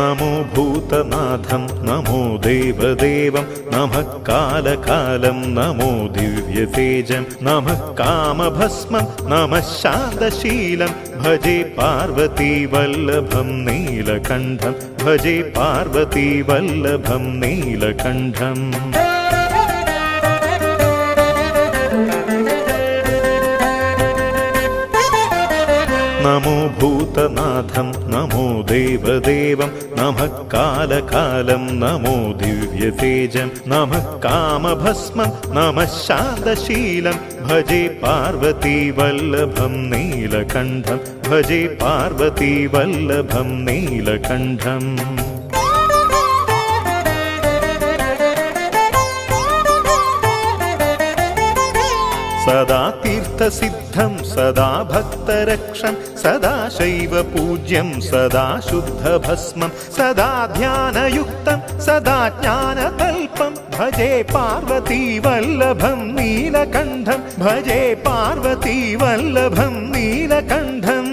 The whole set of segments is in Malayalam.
നമോ ഭൂതനാഥം നമോ ദേവദേവം നമ കാലകാലം നമോ ദിവ്യതേജം നമ കാമഭസ്മം നമ ശാന്തശീലം ഭജേ പാർവതി വല്ലഭം നീലകണ്ഠം ഭജേ പാർവതി വല്ലഭം നീലകണ്ഠം നമോ ഭൂതനാഥം നമോ ദേവദേവം നമ നമോ ദിവ്യതേജം നമ കാമഭസ്മം നമ ശാന്തശീലം ഭജേ പാർവതി വല്ലഭം നീലകണ്ഠം ഭജേ പാർവതി വല്ലഭം നീലകണ്ഠം സദാ തീർത്ഥസിദ്ധം സദാ ഭക്തരക്ഷം സദാ ശൈവ പൂജ്യം സദാ ശുദ്ധഭസ്മം സദാ ധ്യാനയുക്തം സദാ ജ്ഞാനകൽപ്പം ഭജേ പാർവതി വല്ലഭം നീലകണ്ഠം. ഭജേ പാർവതി വല്ലഭം നീലകണ്ഠം.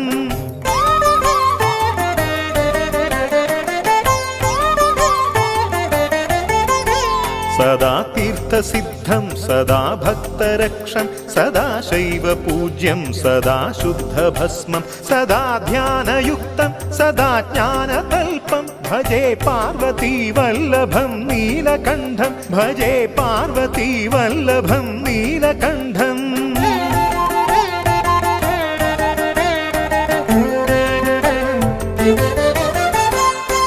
സദാ തീർത്ഥസിദ്ധം സദാ ഭക്തരക്ഷം സദാ ശൈവ പൂജ്യം സദാ ശുദ്ധഭസ്മം സദാ ധ്യാനയുക്തം സദാ ജ്ഞാനകൽപ്പം ഭജേ പാർവതി വല്ലഭം നീലകണ്ഠം ഭജേ പാർവതി വല്ലഭം നീലകണ്ഠം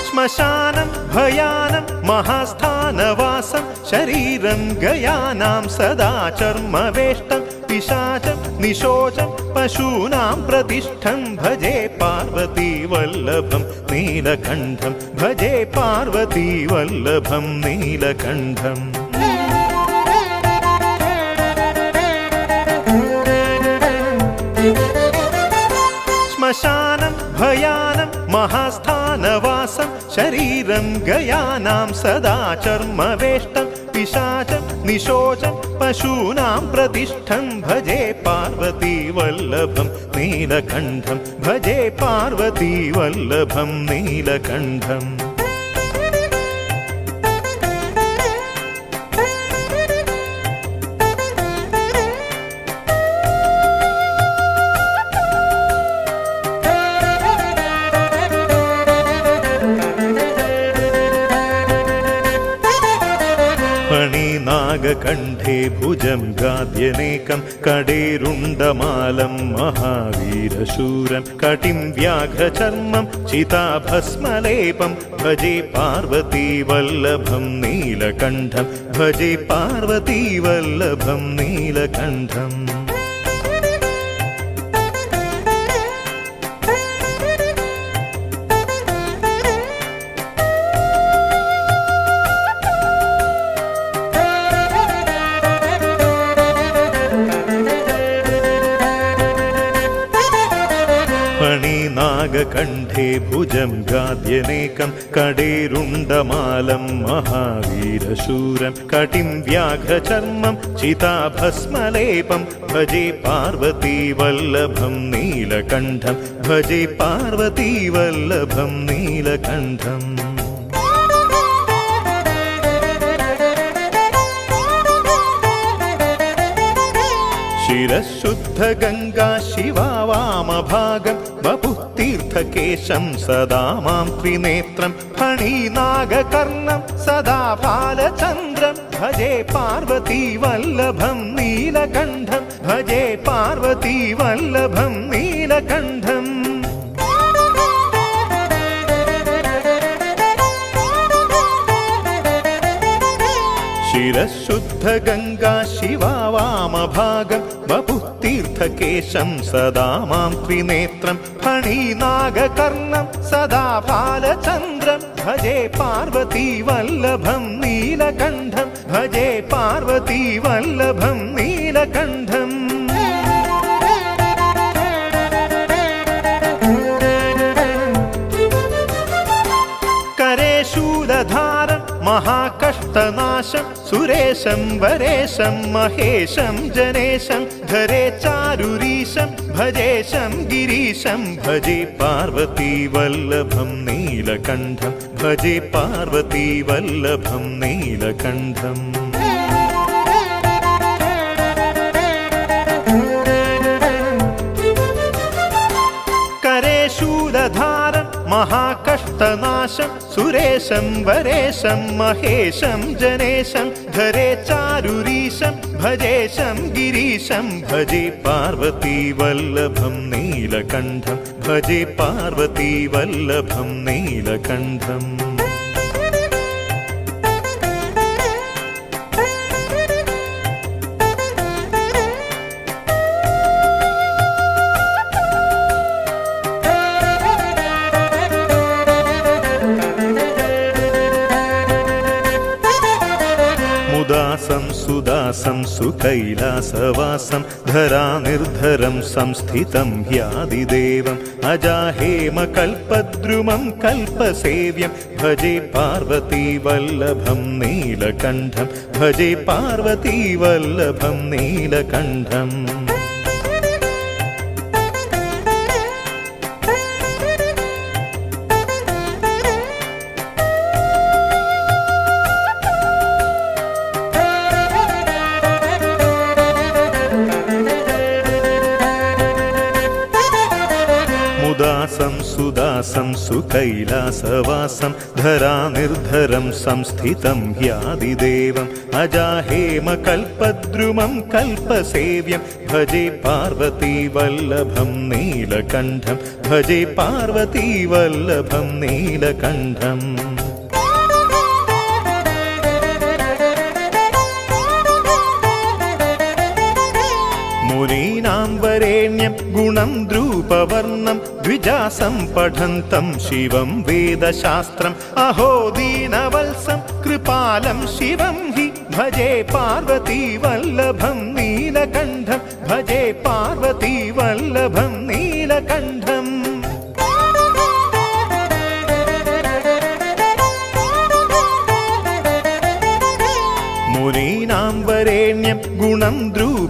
ശ്മശാനം ഭയാനം മഹാസ്ഥാനവാസം ശരീരം ഗയാനാം സദാ ചർമ്മവേഷ്ടം പിശാചം നിശോചം പശൂനാം പ്രതിഷ്ഠം. ഭജേ പാർവതി വല്ലഭം നീലകണ്ഠം. ഭജേ പാർവതി വല്ലഭം നീലകണ്ഠം. ശ്മശാനം ഭയാനം മഹാസ്ഥാനവാസം. ശരീരം ഗയാനാം സദാ ചർമ്മവേഷ്ടം. പിശാചം നിശോചം പശൂനാം പ്രതിഷ്ഠം. ഭജേ പാർവതി വല്ലഭം നീലകണ്ഠം. ഭജേ പാർവതി വല്ലഭം നീലകണ്ഠം. ഫണീനാഗകണ്ഠേ ഭുജം ഗാദ്യനേകം കടേരുണ്ടമാലം മഹാവീരശൂരം കടിം വ്യാഘ്രചർമ്മം ചിതാഭസ്മലേപം ഭജേ പാർവതി വല്ലഭം നീലകണ്ഠം ഭജേ പാർവതി വല്ലഭം നീലകണ്ഠം ഫണീനാഗകണ്ഠേ ഭുജം ഗാദ്യനേകം കടേരുണ്ടമാലം മഹാവീരശൂരം കടിം വ്യാഘ്രചർമ്മം ചിതാഭസ്മലേപം. ഭജേ പാർവതി വല്ലഭം നീലകണ്ഠം. ഭജേ പാർവതി വല്ലഭം നീലകണ്ഠം. ശിരശുദ്ധ ബപുത്തീർത്ഥകേശം സദാ മാം ത്രിനേത്രം. ഫണീനാഗകർണം സദാ ബാലചന്ദ്രം. ഭജേ പാർവതി വല്ലഭം നീലകണ്ഠം. ഭജേ പാർവതി വല്ലഭം നീലകണ്ഠം. ശിരശുദ്ധ ഗംഗാ ശിവാവാമഭാഗം ശംഖകേശം സദാ മാം ത്രിനേത്രം. ഫണീനാഗകർണം സദാ ബാലചന്ദ്രം. ഭജേ പാർവതീവല്ലഭം നീലകണ്ഠം. ഭജേ പാർവതീവല്ലഭം നീലകണ്ഠം. കരേ ശൂലധാരം മഹാക ദേശം വരേശം മഹേശം ജനേശം ധരേ ചാരുരീശം ഭജേശം ഗിരീശം ഭജേ പാർവതി വല്ലഭം നീലകണ്ഠം ഭജേ പാർവതി വല്ലഭം നീലകണ്ഠം. കരേ ശൂലധാരം മഹാകഷ്ടനാശം സുരേശം വരേശം മഹേശം ജനേശം ധരേ ചാരുരീശം ഭജേശം ഗിരീശം ഭജി പാർവതി വല്ലഭം നീലകണ്ഠം ഭജി പാർവതി വല്ലഭം നീലകണ്ഠം. सुकैलासवासं धरानिर्धरं संस्थितं ह्यादिदेवम् अजाहेमकल्पद्रुमं कल्पसेव्यं भजे पार्वतीवल्लभं नीलकण्ठं भजे पार्वतीवल्लभं नीलकण्ठम् ലോകാസം സുകൈലാസവാസം ധരാനിർധരം സംസ്ഥിതം യാതിദേവം അജാഹേമ കൽപദ്രുമം കൽപ്പസേവ്യം ഭജേ പാർവതീവല്ലഭം നീലകണ്ഠം ഭജേ പാർവതീവല്ലഭം നീലകണ്ഠം वरेण्यं गुणं द्रूपवर्णं द्विजासं पठन्तं शिवं वेदशास्त्रम् अहो दीनवल्सं कृपालं शिवं हि भजे पार्वतीवल्लभं नीलकण्ठं भजे पार्वतीवल्लभं नीलकण्ठम्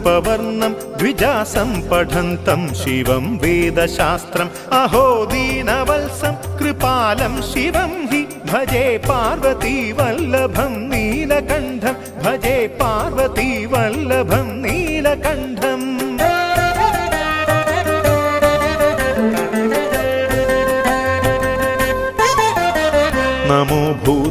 ധൂപവർണം ദ്വിജാസം പഠന്തം ശിവം വേദശാസ്ത്രം അഹോ ദീനവത്സം കൃപാലം ശിവം ഹി ഭജേ പാർവതീവല്ലഭം നീലകണ്ഠം ഭജേ പാർവതീവല്ലഭം നീലകണ്ഠം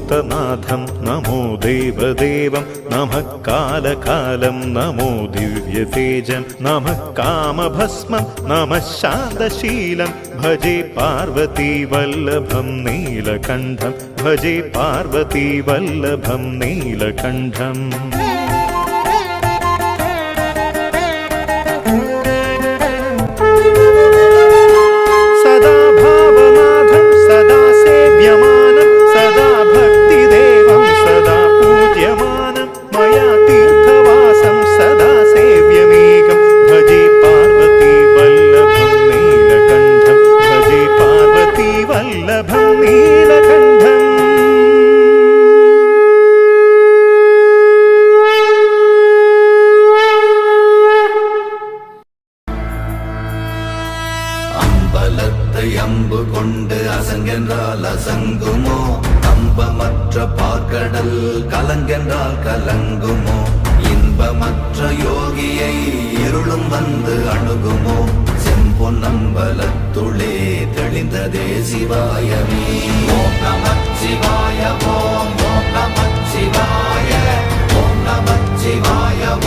ഭൂതനാഥം നമോ ദേവദേവം നമ കാലകാലം നമോ ദിവ്യതേജം നമ കാമഭസ്മം നമ ശാന്തശീലം. ഭജേ പാർവതി വല്ലഭം നീലകണ്ഠം ഭജേ പാർവതി വല്ലഭം നീലകണ്ഠം. இருளும் வந்து அணுகுமோ? செம்பொன் அம்பலத்துளே தெளிந்ததே சிவாயமே. ஓம் நம சிவாய ஓம் ஓம் நம சிவாய ஓம் நம சிவாய